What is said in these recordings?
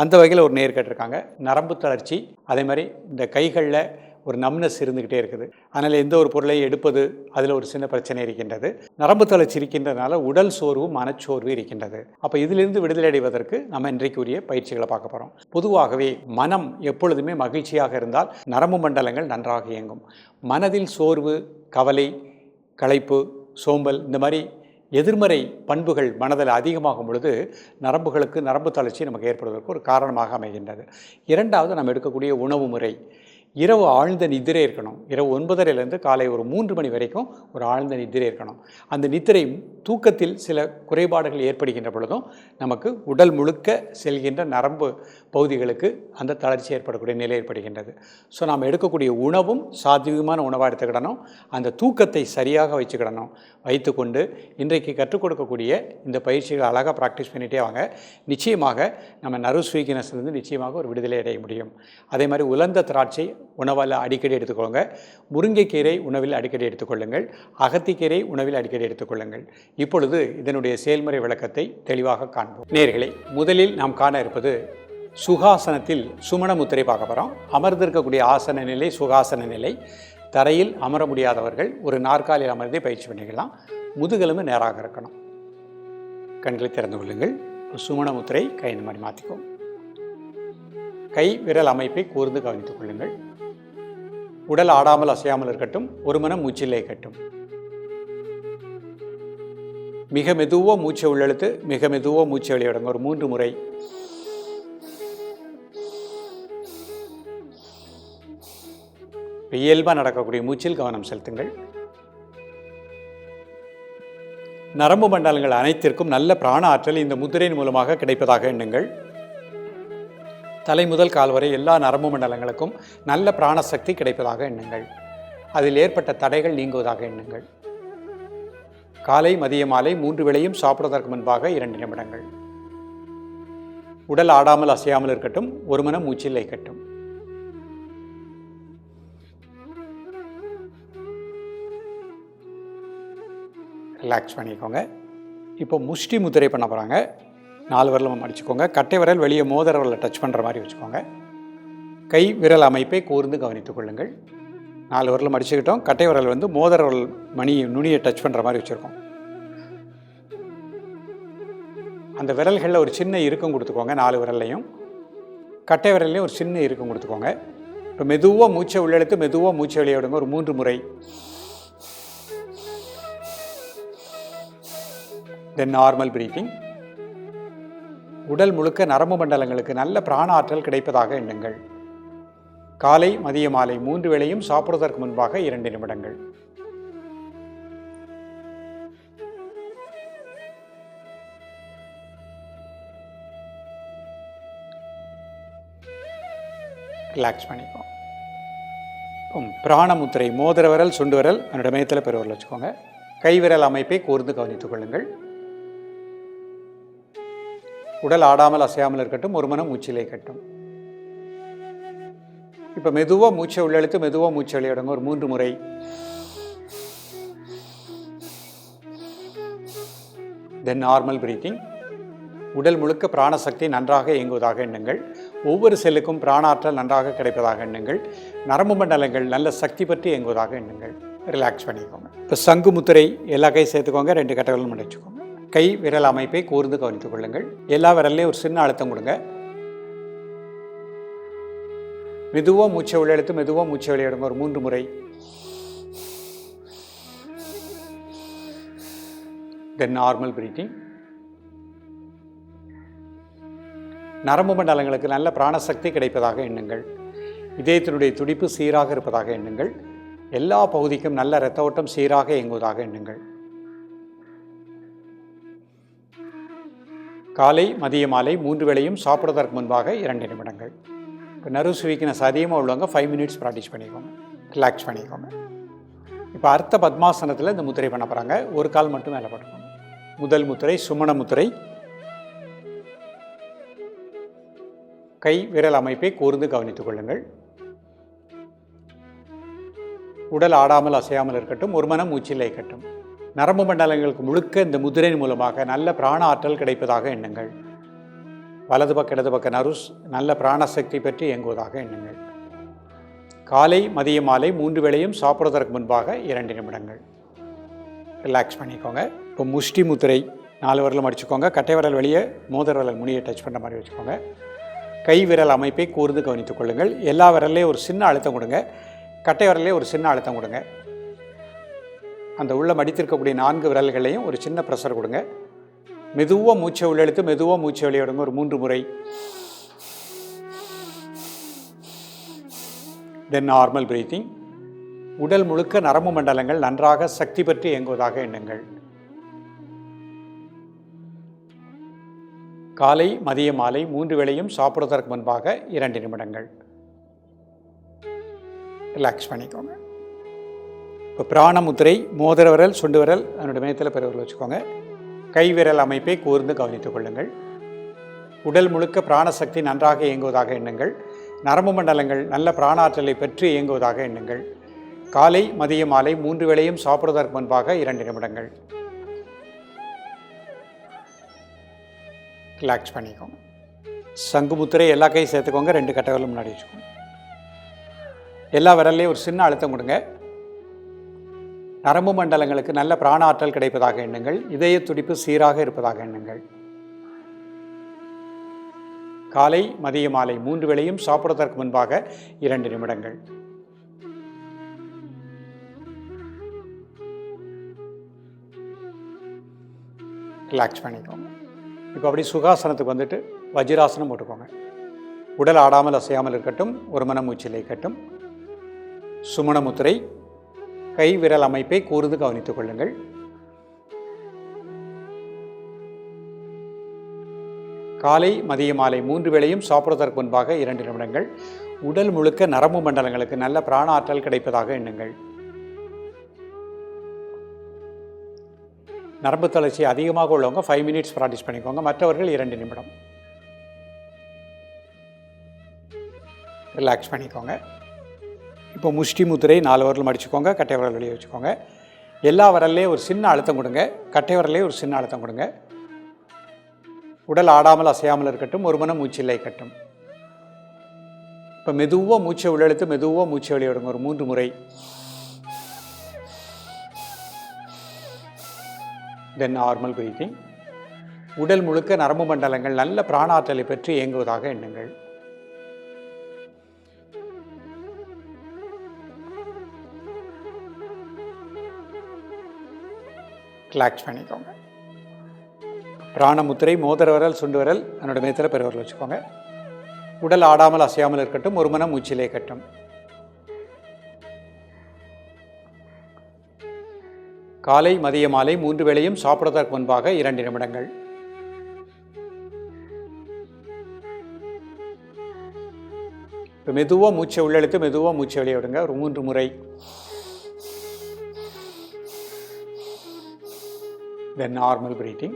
அந்த வகையில் ஒரு நேர் கேட்டிருக்காங்க. நரம்பு தளர்ச்சி அதே மாதிரி இந்த கைகளில் ஒரு நம்னஸ் இருந்துக்கிட்டே இருக்குது. அதனால் எந்த ஒரு பொருளை எடுப்பது அதில் ஒரு சின்ன பிரச்சனை இருக்கின்றது. நரம்பு தளர்ச்சி இருக்கின்றதுனால உடல் சோர்வு மனச்சோர்வு இருக்கின்றது. அப்போ இதிலிருந்து விடுதலை அடைவதற்கு நம்ம இன்றைக்குரிய பயிற்சிகளை பார்க்க போகிறோம். பொதுவாகவே மனம் எப்பொழுதுமே மகிழ்ச்சியாக இருந்தால் நரம்பு மண்டலங்கள் நன்றாக இயங்கும். மனதில் சோர்வு கவலை களைப்பு சோம்பல் இந்த மாதிரி எதிர்மறை பண்புகள் மனதில் அதிகமாகும் பொழுது நரம்புகளுக்கு நரம்பு தளர்ச்சி நமக்கு ஏற்படுவதற்கு ஒரு காரணமாக அமைகின்றது. இரண்டாவது நம்ம எடுக்கக்கூடிய உணவு முறை. இரவு ஆழ்ந்த நிதிரை இருக்கணும். இரவு ஒன்பதரைலேருந்து காலை ஒரு மூன்று மணி வரைக்கும் ஒரு ஆழ்ந்த நிதிரை இருக்கணும். அந்த நிதிரை தூக்கத்தில் சில குறைபாடுகள் ஏற்படுகின்ற பொழுதும் நமக்கு உடல் முழுக்க செல்கின்ற நரம்பு பகுதிகளுக்கு அந்த தளர்ச்சி ஏற்படக்கூடிய நிலை ஏற்படுகின்றது. ஸோ நாம் எடுக்கக்கூடிய உணவும் சாத்வீகமான உணவாக எடுத்துக்கிடணும். அந்த தூக்கத்தை சரியாக வச்சுக்கிடணும். வைத்துக்கொண்டு இன்றைக்கு கற்றுக் கொடுக்கக்கூடிய இந்த பயிற்சிகளை அழகாக ப்ராக்டிஸ் பண்ணிகிட்டே வாங்க. நிச்சயமாக நம்ம நறு வீக்னஸ்லேருந்து நிச்சயமாக ஒரு விடுதலை அடைய முடியும். அதே மாதிரி உலர்ந்த திராட்சை உணவில் அடிக்கடி எடுத்துக்கோங்க முருங்கைக்கீரை உணவில் அடிக்கடி எடுத்துக்கொள்ளுங்கள். அகத்திக்கீரை உணவில் அடிக்கடி எடுத்துக்கொள்ளுங்கள். இப்பொழுது இதனுடைய செயல்முறை விளக்கத்தை தெளிவாக காண்போம். நேர்களை முதலில் நாம் காண இருப்பது சுகாசனத்தில் சுமண முத்திரை பார்க்க போகிறோம் அமர்ந்திருக்கக்கூடிய ஆசன நிலை சுகாசன நிலை. தரையில் அமர முடியாதவர்கள் ஒரு நாற்காலியில் அமர்ந்தே பயிற்சி பண்ணிக்கலாம். முதுகெலும்பு நேராக இருக்கணும். கண்களை திறந்து கொள்ளுங்கள். சுமண முத்திரை கை இந்த மாதிரி மாற்றிக்கும் கை விரல் அமைப்பை கூர்ந்து கவனித்துக் கொள்ளுங்கள். உடல் ஆடாமல் அசையாமல் இருக்கட்டும் ஒரு மனம் மூச்சிலே இருக்கட்டும். மிக மெதுவாக மூச்சை உள்ளெழுத்து மிக மெதுவாக மூச்சை வெளியிடுங்க. ஒரு மூன்று முறை. இயல்பாக நடக்கக்கூடிய மூச்சில் கவனம் செலுத்துங்கள். நரம்பு மண்டலங்கள் அனைத்திற்கும் நல்ல பிராண ஆற்றல் இந்த முதிரையின் மூலமாக கிடைப்பதாக எண்ணுங்கள். தலை முதல் கால் வரை எல்லா நரம்பு மண்டலங்களுக்கும் நல்ல பிராணசக்தி கிடைப்பதாக எண்ணுங்கள். அதில் ஏற்பட்ட தடைகள் நீங்குவதாக எண்ணுங்கள். காலை மதிய மாலை மூன்று வேளையும் சாப்பிடுவதற்கு முன்பாக இரண்டு நிமிடங்கள். உடல் ஆடாமல் அசையாமல் இருக்கட்டும் ஒரு மனம் மூச்சில் வைக்கட்டும் ரிலாக்ஸ் பண்ணிக்கோங்க. இப்போ முஷ்டி முத்திரை பண்ண போகிறாங்க நாலு விரலும் மடிச்சுக்கோங்க கட்டை விரல் வெளியே மோதிர விரலை டச் பண்ணுற மாதிரி வச்சுக்கோங்க. கை விரல் அமைப்பை கூர்ந்து கவனித்துக் கொள்ளுங்கள். நாலு விரலும் மடிச்சுக்கிட்டோம் கட்டை விரல் வந்து மோதிர விரல் மணி நுனியை டச் பண்ணுற மாதிரி வச்சுருக்கோம். அந்த விரல்களில் ஒரு சின்ன இறுக்கம் கொடுத்துக்கோங்க நாலு விரல்லையும். கட்டை விரல்லையும் ஒரு சின்ன இறுக்கம் கொடுத்துக்கோங்க. இப்போ மெதுவாக மூச்சை உள்ளெழுத்து மெதுவாக மூச்சை வெளியே விடுங்க. ஒரு மூன்று முறை. தென் நார்மல் பிரீத்திங் உடல் முழுக்க நரம்பு மண்டலங்களுக்கு நல்ல பிராண ஆற்றல் கிடைப்பதாக எண்ணுங்கள். காலை மதிய மாலை மூன்று வேளையும் சாப்பிடுவதற்கு முன்பாக இரண்டு நிமிடங்கள். ரிலாக்ஸ் பண்ணிப்போம் பிராணமுத்திரை மோதிர விரல் சுண்டு விரல் என்னோட மையத்தில் பெருவரில் வச்சுக்கோங்க. கைவிரல் அமைப்பை கூர்ந்து கவனித்துக் கொள்ளுங்கள். உடல் ஆடாமல் அசையாமல் இருக்கட்டும் ஒரு மனம் மூச்சிலே கட்டும். இப்போ மெதுவாக மூச்சை உள்ளெழுத்து மெதுவாக மூச்சை வெளியிடுங்க ஒரு மூன்று முறை. தென் நார்மல் பிரீத்திங் உடல் முழுக்க பிராணசக்தி நன்றாக இயங்குவதாக எண்ணுங்கள். ஒவ்வொரு செல்லுக்கும் பிராணாற்றல் நன்றாக கிடைப்பதாக எண்ணுங்கள். நரம்பு மண்டலங்கள் நல்ல சக்தி பற்றி இயங்குவதாக எண்ணுங்கள். ரிலாக்ஸ் பண்ணிக்கோங்க. இப்போ சங்கு முத்திரை எல்லா கையும் சேர்த்துக்கோங்க. ரெண்டு கட்டங்களும் முடிச்சுக்கோங்க கை விரல் அமைப்பை கூர்ந்து கவனித்துக் கொள்ளுங்கள். எல்லா விரல்லையும் ஒரு சின்ன அழுத்தம் கொடுங்க. மெதுவாக மூச்சை உள்ளெடுத்து மெதுவாக மூச்சை வெளியிடுங்க ஒரு மூன்று முறை. தென் நார்மல் பிரீத்திங் நரம்பு மண்டலங்களுக்கு நல்ல பிராணசக்தி கிடைப்பதாக எண்ணுங்கள். இதயத்தினுடைய துடிப்பு சீராக இருப்பதாக எண்ணுங்கள். எல்லா பகுதிக்கும் நல்ல இரத்த ஓட்டம் சீராக இயங்குவதாக எண்ணுங்கள். காலை மதிய மாலை மூன்று வேளையும் சாப்பிட்றதற்கு முன்பாக இரண்டு நிமிடங்கள். இப்போ நர்வ்ஸ் வீக்னஸ் அதிகமாக உள்ளவங்க ஃபைவ் மினிட்ஸ் ப்ராக்டிஸ் பண்ணிக்கோங்க. ரிலாக்ஸ் பண்ணிக்கோங்க. இப்போ அர்த்த பத்மாசனத்தில் இந்த முத்திரை பண்ண போகிறாங்க ஒரு கால் மட்டும் மேலே போட்டுக்கோங்க. முதல் முத்திரை சுமண முத்திரை. கை விரல் அமைப்பை கூர்ந்து கவனித்துக் கொள்ளுங்கள். உடல் ஆடாமல் அசையாமல் இருக்கட்டும். ஒரு மனம் மூச்சில் இருக்கட்டும் நரம்பு மண்டலங்களுக்கு முழுக்க இந்த முதிரையின் மூலமாக நல்ல பிராண ஆற்றல் கிடைப்பதாக எண்ணுங்கள். வலது பக்க இடது பக்க நருஸ் நல்ல பிராணசக்தி பற்றி இயங்குவதாக எண்ணுங்கள். காலை மதிய மாலை மூன்று வேளையும் சாப்பிடுவதற்கு முன்பாக இரண்டு நிமிடங்கள். ரிலாக்ஸ் பண்ணிக்கோங்க. இப்போ முஷ்டி முத்திரை நாலு விரலும் அடிச்சுக்கோங்க. கட்டை விரல் வெளியே மோதிர விரல் முனியை டச் பண்ணுற மாதிரி வச்சுக்கோங்க. கை விரல் அமைப்பை கூர்ந்து கவனித்துக் கொள்ளுங்கள். எல்லா விரல்லையும் ஒரு சின்ன அழுத்தம் கொடுங்க. கட்டை விரல்லையே ஒரு சின்ன அழுத்தம் கொடுங்க. அந்த உள்ள மடித்திருக்கக்கூடிய நான்கு விரல்களையும் ஒரு சின்ன ப்ரெஷர் கொடுங்க. மெதுவாக மூச்சை உள்ளெழுத்து மெதுவாக மூச்சை வெளியிடுங்க ஒரு மூன்று முறை. தென் நார்மல் பிரீத்திங் உடல் முழுக்க நரம்பு மண்டலங்கள் நன்றாக சக்தி பற்றி இயங்குவதாக எண்ணுங்கள். காலை மதிய மாலை மூன்று வேளையும் சாப்பிடுவதற்கு முன்பாக இரண்டு நிமிடங்கள். ரிலாக்ஸ் பண்ணிக்கோங்க. இப்போ பிராணமுத்திரை மோதிர விரல் சுண்டு விரல் அதனுடைய மேத்தில் பெறவர்கள் வச்சுக்கோங்க. கைவிரல் அமைப்பை கூர்ந்து கவனித்துக் கொள்ளுங்கள். உடல் முழுக்க பிராணசக்தி நன்றாக இயங்குவதாக எண்ணுங்கள். நரம்பு மண்டலங்கள் நல்ல பிராணாற்றலை பெற்று இயங்குவதாக எண்ணுங்கள். காலை மதிய மாலை மூன்று வேளையும் சாப்பிடுவதற்கு முன்பாக இரண்டு நிமிடங்கள். ரிலாக்ஸ் பண்ணிக்கோங்க சங்கு முத்திரை எல்லா கையும் சேர்த்துக்கோங்க. ரெண்டு கட்டவர்களும் முன்னாடி வச்சுக்கோங்க எல்லா விரல்லையும் ஒரு சின்ன அழுத்தம் கொடுங்க. நரம்பு மண்டலங்களுக்கு நல்ல பிராண ஆற்றல் கிடைப்பதாக எண்ணுங்கள். இதய துடிப்பு சீராக இருப்பதாக எண்ணுங்கள். காலை மதிய மாலை மூன்று வேளையும் சாப்பிடுவதற்கு முன்பாக இரண்டு நிமிடங்கள். ரிலாக்ஸ் பண்ணிக்கோங்க. இப்போ அப்படி சுகாசனத்துக்கு வந்துட்டு வஜ்ராசனம் போட்டுக்கோங்க. உடல் ஆடாமல் அசையாமல் இருக்கட்டும் ஒரு மன மூச்சில் இருக்கட்டும் சுமணமுத்திரை கை விரல் அமைப்பை கூர்ந்து கவனித்துக் கொள்ளுங்கள். காலை மதிய மாலை மூன்று வேளையும் சாப்பிடுவதற்கு முன்பாக இரண்டு நிமிடங்கள். உடல் முழுக்க நரம்பு மண்டலங்களுக்கு நல்ல பிராண ஆற்றல் கிடைப்பதாக எண்ணுங்கள். நரம்பு தளர்ச்சி அதிகமாக உள்ளவங்க ஃபைவ் மினிட்ஸ் ப்ராக்டிஸ் பண்ணிக்கோங்க. மற்றவர்கள் இரண்டு நிமிடம். ரிலாக்ஸ் பண்ணிக்கோங்க. இப்போ முஷ்டி முத்திரை நாலு வரலும் அடிச்சுக்கோங்க கட்டை விரல் வெளியே வச்சுக்கோங்க. எல்லா விரல்லையும் ஒரு சின்ன அழுத்தம் கொடுங்க. கட்டை விரல்லையும் ஒரு சின்ன அழுத்தம் கொடுங்க. உடல் ஆடாமல் அசையாமல் இருக்கட்டும் ஒரு மனம் மூச்சில்லை கட்டும் இப்போ மெதுவாக மூச்சை உள்ளெழுத்து மெதுவாக மூச்சை வெளியிடுங்க ஒரு மூன்று முறை. தென் நார்மல் பிரீத்திங் உடல் முழுக்க நரம்பு மண்டலங்கள் நல்ல பிராணாற்றலை பெற்று இயங்குவதாக எண்ணுங்கள். ரிலாக்ஸ் பண்ணிக்கோங்க. பிராணமுத்திரை மோதிர விரல் சுண்டு விரல் அதனோட மேத்தில் பெருவரல் வச்சுக்கோங்க. உடல் ஆடாமல் அசையாமல் இருக்கட்டும் ஒரு மனம் மூச்சிலே கட்டும். காலை மதிய மாலை மூன்று வேளையும் சாப்பிடுவதற்கு முன்பாக இரண்டு நிமிடங்கள். இப்போ மெதுவாக மூச்சை உள்ளெழுத்து மெதுவாக மூச்சை வெளியே விடுங்க. ஒரு மூன்று முறை. The normal breathing.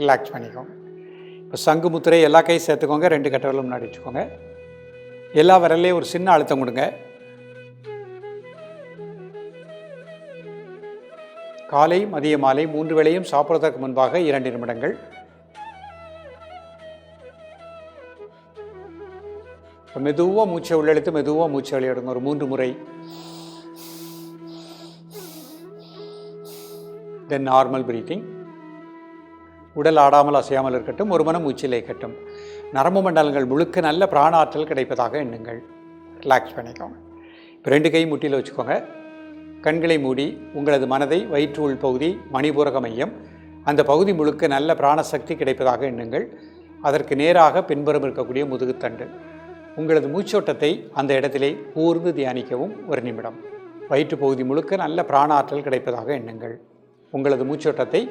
ரிலாக்ஸ் பண்ணிக்கோங்க. இப்போ சங்கு முத்திரை எல்லா கையும் சேர்த்துக்கோங்க ரெண்டு கட்டை விரலும் முன்னாடி வச்சுக்கோங்க. எல்லா விரல்லையும் ஒரு சின்ன அழுத்தம் கொடுங்க. காலை மதிய மாலை மூன்று வேளையும் சாப்பிட்றதற்கு முன்பாக இரண்டு நிமிடங்கள். இப்போ மெதுவாக மூச்சை உள்ளெழுத்து மெதுவாக மூச்சை வெளியிடுங்க ஒரு மூன்று முறை. தென் நார்மல் பிரீத்திங் உடல் ஆடாமல் அசையாமல் இருக்கட்டும் ஒரு மனம் மூச்சில் இருக்கட்டும். நரம்பு மண்டலங்கள் முழுக்க நல்ல பிராண ஆற்றல் கிடைப்பதாக எண்ணுங்கள். ரிலாக்ஸ் பண்ணிக்கோங்க. இப்போ ரெண்டு கை முட்டியில் வச்சுக்கோங்க. கண்களை மூடி உங்களது மனதை வயிற்று உள் பகுதி மணிபூரக மையம் அந்த பகுதி முழுக்க நல்ல பிராணசக்தி கிடைப்பதாக எண்ணுங்கள். அதற்கு நேராக பின்புறம் இருக்கக்கூடிய முதுகுத்தண்டு. உங்களது மூச்சோட்டத்தை அந்த இடத்திலே கூர்ந்து தியானிக்கவும் ஒரு நிமிடம். வயிற்று பகுதி முழுக்க நல்ல பிராண ஆற்றல் கிடைப்பதாக எண்ணுங்கள். உங்களது மூச்சோட்டத்தை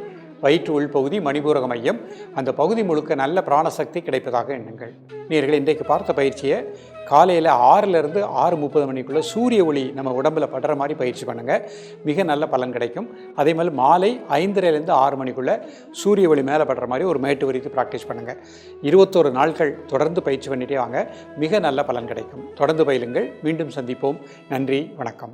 வயிற்று உள்பகுதி மணிபூரக மையம். அந்த பகுதி முழுக்க நல்ல பிராணசக்தி கிடைப்பதாக எண்ணுங்கள். நீர்கள் இன்றைக்கு பார்த்த பயிற்சியை காலையில் ஆறிலிருந்து ஆறு முப்பது மணிக்குள்ளே சூரிய ஒளி நம்ம உடம்புல படுற மாதிரி பயிற்சி பண்ணுங்கள் மிக நல்ல பலன் கிடைக்கும். அதே மாதிரி மாலை ஐந்தரைலேருந்து ஆறு மணிக்குள்ளே சூரிய ஒளி மேலே படுற மாதிரி ஒரு மேட்டு வரித்து ப்ராக்டிஸ் பண்ணுங்கள் இருபத்தோரு நாட்கள் தொடர்ந்து பயிற்சி பண்ணிட்டே வாங்க. மிக நல்ல பலன் கிடைக்கும். தொடர்ந்து பயிலுங்கள். மீண்டும் சந்திப்போம். நன்றி. வணக்கம்.